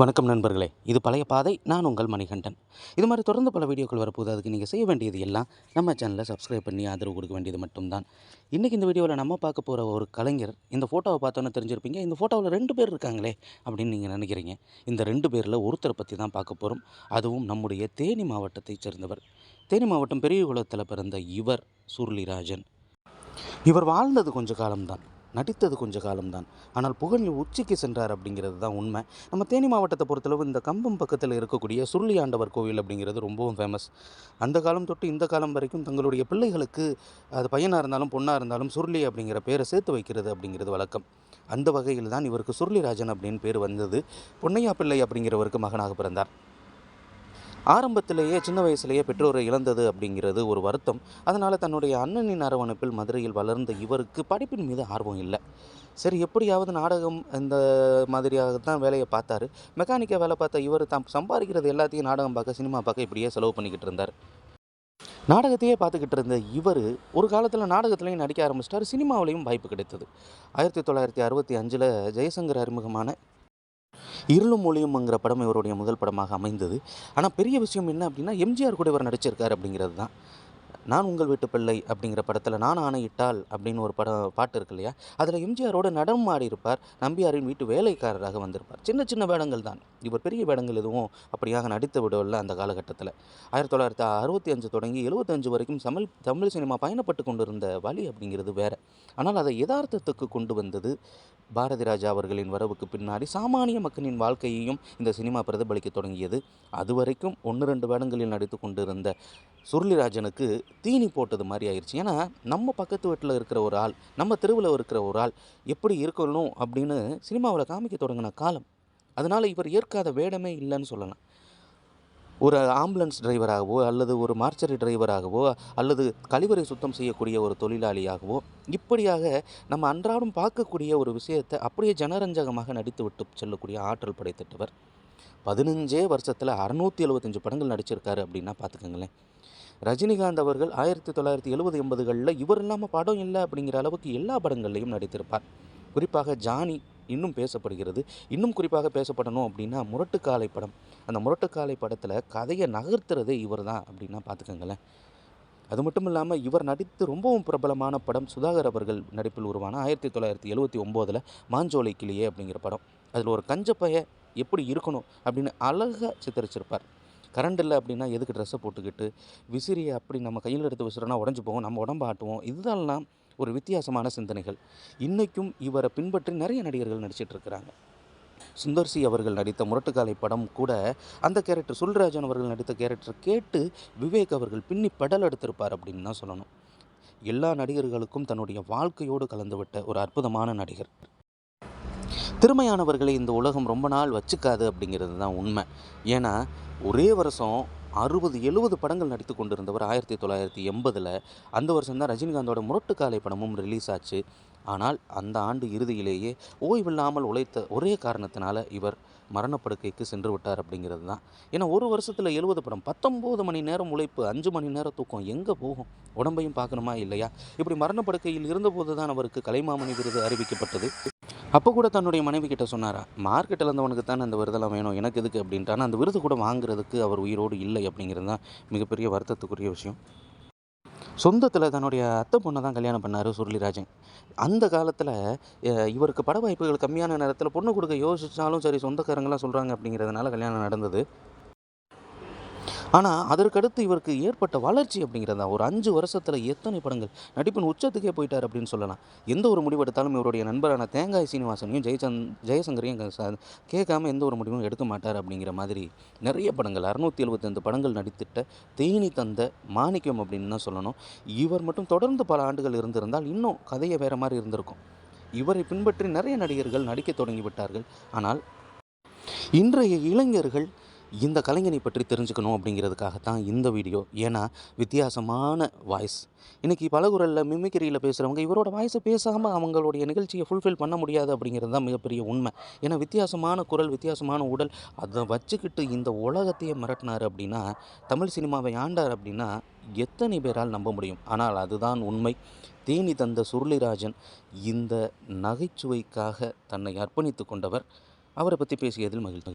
வணக்கம் நண்பர்களே. இது பழைய பாதை நான் உங்கள் மணிகண்டன். இது மாதிரி தொடர்ந்து பல வீடியோக்கள் வரப்போது அதுக்கு நீங்கள் செய்ய வேண்டியது எல்லாம் நம்ம சேனலை சப்ஸ்கிரைப் பண்ணி ஆதரவு கொடுக்க வேண்டியது மட்டும்தான். இன்றைக்கி இந்த வீடியோவில் நம்ம பார்க்க போகிற ஒரு கலைஞர் இந்த ஃபோட்டோவை பார்த்தோன்னே தெரிஞ்சிருப்பீங்க. இந்த ஃபோட்டோவில் ரெண்டு பேர் இருக்காங்களே அப்படின்னு நீங்கள் நினைக்கிறீங்க. இந்த ரெண்டு பேரில் ஒருத்தரை பற்றி தான் பார்க்க போகிறோம் அதுவும் நம்முடைய தேனி மாவட்டத்தைச் சேர்ந்தவர். தேனி மாவட்டம் பெரியகுளத்தில் பிறந்த இவர் சுருளிராஜன். இவர் வாழ்ந்தது கொஞ்ச காலம்தான். நடித்தது கொஞ்ச காலம்தான். ஆனால் புகழில் உச்சிக்கு சென்றார் அப்படிங்கிறது தான் உண்மை. நம்ம தேனி மாவட்டத்தை பொறுத்தளவு இந்த கம்பம் பக்கத்தில் இருக்கக்கூடிய சுருளி ஆண்டவர் கோவில் அப்படிங்கிறது ரொம்பவும் ஃபேமஸ் அந்த காலம் தொட்டு இந்த காலம் வரைக்கும் தங்களுடைய பிள்ளைகளுக்கு அது பையனாக இருந்தாலும் பொண்ணாக இருந்தாலும் சுருளி அப்படிங்கிற பேரை சேர்த்து வைக்கிறது அப்படிங்கிறது வழக்கம். அந்த வகையில் தான் இவருக்கு சுருளிராஜன் அப்படின்னு பேர் வந்தது. பொன்னையா பிள்ளை அப்படிங்கிறவருக்கு மகனாக பிறந்தார். ஆரம்பத்திலேயே சின்ன வயசுலேயே பெற்றோரை இழந்தது அப்படிங்கிறது ஒரு வருத்தம். அதனால் தன்னுடைய அண்ணனின் அரவணைப்பில் மதுரையில் வளர்ந்த இவருக்கு படிப்பின் மீது ஆர்வம் இல்லை. சரி எப்படியாவது நாடகம் இந்த மாதிரியாக தான் வேலையை பார்த்தாரு. மெக்கானிக்காக வேலை பார்த்த இவர் தான் சம்பாதிக்கிறது எல்லாத்தையும் நாடகம் பார்க்க சினிமா பார்க்க இப்படியே செலவு பண்ணிக்கிட்டு இருந்தார். நாடகத்தையே பார்த்துக்கிட்டு இருந்த இவர் ஒரு காலத்தில் நாடகத்துலையும் நடிக்க ஆரம்பிச்சிட்டார் சினிமாவிலையும் வாய்ப்பு கிடைத்தது. ஆயிரத்தி தொள்ளாயிரத்தி அறுபத்தி அஞ்சில் ஜெயசங்கர் அறிமுகமான இருளும் மொழியும்ங்கிற படம் இவருடைய முதல் படமாக அமைந்தது. ஆனால் பெரிய விஷயம் என்ன அப்படின்னா எம்ஜிஆர் கூட இவர் நடிச்சிருக்கார் அப்படிங்கிறது தான். நான் உங்கள் வீட்டு பிள்ளை அப்படிங்கிற படத்தில் நான் ஆணையிட்டால் அப்படின்னு ஒரு படம் பாட்டு இருக்கு இல்லையா? அதில் எம்ஜிஆரோட நடனம் ஆடி இருப்பார் நம்பியாரின் வீட்டு வேலைக்காரராக வந்திருப்பார். சின்ன சின்ன வேடங்கள் தான். இவர் பெரிய வேடங்கள் எதுவும் அப்படியாக நடித்து விடவில்லை அந்த காலகட்டத்தில். ஆயிரத்தி தொள்ளாயிரத்தி அறுபத்தி அஞ்சு தொடங்கி எழுபத்தஞ்சு வரைக்கும் தமிழ் தமிழ் சினிமா பயணப்பட்டு கொண்டிருந்த வழி அப்படிங்கிறது வேறு. ஆனால் அதை யதார்த்தத்துக்கு கொண்டு வந்தது பாரதி ராஜா அவர்களின் வரவுக்கு பின்னாடி சாமானிய மக்களின் வாழ்க்கையையும் இந்த சினிமா பிரதிபலிக்க தொடங்கியது. அதுவரைக்கும் ஒன்று ரெண்டு வேடங்களில் நடித்து கொண்டிருந்த சுருளிராஜனுக்கு தீனி போட்டது மாதிரி ஆயிடுச்சு ஏன்னா நம்ம பக்கத்து வீட்டில் இருக்கிற ஒரு ஆள் நம்ம தெருவில் இருக்கிற ஒரு ஆள் எப்படி இருக்கணும் அப்படின்னு சினிமாவில் காமிக்க தொடங்கின காலம். அதனால் இவர் ஏற்காத வேடமே இல்லைன்னு சொல்லலாம். ஒரு ஆம்புலன்ஸ் டிரைவராகவோ அல்லது ஒரு மார்ச்சரி டிரைவராகவோ அல்லது கழிவறை சுத்தம் செய்யக்கூடிய ஒரு தொழிலாளியாகவோ இப்படியாக நம்ம அன்றாடம் பார்க்கக்கூடிய ஒரு விஷயத்தை அப்படியே ஜனரஞ்சகமாக நடித்து விட்டு செல்லக்கூடிய ஆற்றல் படைத்திட்டவர் பதினஞ்சே வருஷத்தில் அறநூற்றி எழுபத்தஞ்சு படங்கள் நடிச்சிருக்காரு அப்படின்னா பார்த்துக்கோங்களேன். ரஜினிகாந்த் அவர்கள் ஆயிரத்தி தொள்ளாயிரத்தி எழுபது எண்பதுகளில் இவர் இல்லாமல் படம் இல்லை அப்படிங்கிற அளவுக்கு எல்லா படங்கள்லையும் நடித்திருப்பார். குறிப்பாக ஜானி இன்னும் பேசப்படுகிறது. இன்னும் குறிப்பாக பேசப்படணும் அப்படின்னா முரட்டுக்காலை படம். அந்த முரட்டுக்காலை படத்தில் கதையை நகர்த்துறதே இவர் தான் அப்படின்னா பார்த்துக்கோங்களேன் அது மட்டும் இல்லாமல் இவர் நடித்து ரொம்பவும் பிரபலமான படம் சுதாகர் அவர்கள் நடிப்பில் உருவான ஆயிரத்தி தொள்ளாயிரத்தி எழுபத்தி ஒம்போதில் மாஞ்சோலை கிளியே அப்படிங்கிற படம். அதில் ஒரு கஞ்சப்பைய எப்படி இருக்கணும் அப்படின்னு அழகாக சித்தரிச்சிருப்பார். கரண்ட் இல்லை அப்படின்னா எதுக்கு ட்ரெஸ்ஸை போட்டுக்கிட்டு? விசிறியை அப்படி நம்ம கையில் எடுத்து விசிறோன்னா உடஞ்சி போவோம் நம்ம உடம்பு ஆட்டுவோம். இதெல்லாம் ஒரு வித்தியாசமான சிந்தனைகள். இன்றைக்கும் இவரை பின்பற்றி நிறைய நடிகர்கள் நடிச்சிட்டு இருக்கிறாங்க. சுந்தர்சி அவர்கள் நடித்த முரட்டுக்காலை படம் கூட அந்த கேரக்டர் சுல்ராஜன் அவர்கள் நடித்த கேரக்டர் கேட்டு விவேக் அவர்கள் பின்னி பெடல் எடுத்திருப்பார் அப்படின்னு தான் சொல்லணும். எல்லா நடிகர்களுக்கும் தன்னுடைய வாழ்க்கையோடு கலந்துவிட்ட ஒரு அற்புதமான நடிகர். திறமையானவர்களை இந்த உலகம் ரொம்ப நாள் வச்சுக்காது அப்படிங்கிறது தான் உண்மை. ஏன்னா ஒரே வருஷம் அறுபது எழுபது படங்கள் நடித்து கொண்டிருந்தவர் ஆயிரத்தி தொள்ளாயிரத்தி எண்பதில். அந்த வருஷம் தான் ரஜினிகாந்தோட முரட்டுக்காலை படமும் ரிலீஸ் ஆச்சு. ஆனால் அந்த ஆண்டு இறுதியிலேயே ஓய்வில்லாமல் உழைத்த ஒரே காரணத்தினால இவர் மரணப்படுக்கைக்கு சென்று விட்டார் அப்படிங்கிறது தான். ஏன்னா ஒரு வருஷத்தில் எழுபது படம் பத்தொம்போது மணி நேரம் உழைப்பு அஞ்சு மணி நேரம் தூக்கம் எங்கே போகும்? உடம்பையும் பார்க்கணுமா இல்லையா? இப்படி மரணப்படுக்கையில் இருந்தபோது தான் அவருக்கு கலைமாமணி விருது அறிவிக்கப்பட்டது. அப்போ கூட தன்னுடைய மனைவி கிட்ட சொன்னாரா மார்க்கெட்டில் இருந்தவனுக்கு தானே அந்த விருதெல்லாம் வேணும் எனக்கு எதுக்கு? அப்படின்ட்டு. ஆனால் அந்த விருது கூட வாங்குறதுக்கு அவர் உயிரோடு இல்லை அப்படிங்கிறது தான் மிகப்பெரிய வருத்தத்துக்குரிய விஷயம். சொந்தத்தில் தன்னுடைய அத்தை பொண்ணை தான் கல்யாணம் பண்ணார் சுருளிராஜன். அந்த காலத்தில் இவருக்கு பட வாய்ப்புகள் கம்மியான நேரத்தில் பொண்ணு கொடுக்க யோசிச்சாலும் சரி சொந்தக்காரங்களாம் சொல்கிறாங்க அப்படிங்கிறதுனால கல்யாணம் நடந்தது. ஆனால் அதற்கடுத்து இவருக்கு ஏற்பட்ட வளர்ச்சி அப்படிங்கிறது தான் ஒரு அஞ்சு வருஷத்தில் எத்தனை படங்கள் நடிப்பின் உச்சத்துக்கே போயிட்டார் அப்படின்னு சொல்லலாம். எந்த ஒரு முடிவு எடுத்தாலும் இவருடைய நண்பரான தேங்காய் சீனிவாசனையும் ஜெயச்சந்த் ஜெயசங்கரையும் கேட்காம எந்த ஒரு முடிவும் எடுக்க மாட்டார் அப்படிங்கிற மாதிரி நிறைய படங்கள் அறுநூற்றி எழுபத்தைந்து படங்கள் நடித்திட்ட தேனி தந்த மாணிக்கம் அப்படின்னு தான் சொல்லணும். இவர் மட்டும் தொடர்ந்து பல ஆண்டுகள் இருந்திருந்தால் இன்னும் கதையை வேறு மாதிரி இருந்திருக்கும். இவரை பின்பற்றி நிறைய நடிகர்கள் நடிக்க தொடங்கி விட்டார்கள். ஆனால் இன்றைய இளைஞர்கள் இந்த கலைஞனை பற்றி தெரிஞ்சுக்கணும் அப்படிங்கிறதுக்காகத்தான் இந்த வீடியோ. ஏன்னா வித்தியாசமான வாய்ஸ் இன்றைக்கி பலகுரலில் மிமிக்கிரியில் பேசுகிறவங்க இவரோட வாய்ஸை பேசாமல் அவங்களுடைய நிகழ்ச்சியை ஃபுல்ஃபில் பண்ண முடியாது அப்படிங்கிறது தான் மிகப்பெரிய உண்மை. ஏன்னா வித்தியாசமான குரல் வித்தியாசமான உடல் அதை வச்சுக்கிட்டு இந்த உலகத்தையே மிரட்டினார் அப்படின்னா தமிழ் சினிமாவை ஆண்டார் அப்படின்னா எத்தனை பேரால் நம்ப முடியும்? ஆனால் அதுதான் உண்மை. தேனி தந்த சுருளிராஜன் இந்த நகைச்சுவைக்காக தன்னை அர்ப்பணித்து கொண்டவர். அவரை பற்றி பேசியதில் மகிழ்ச்சி.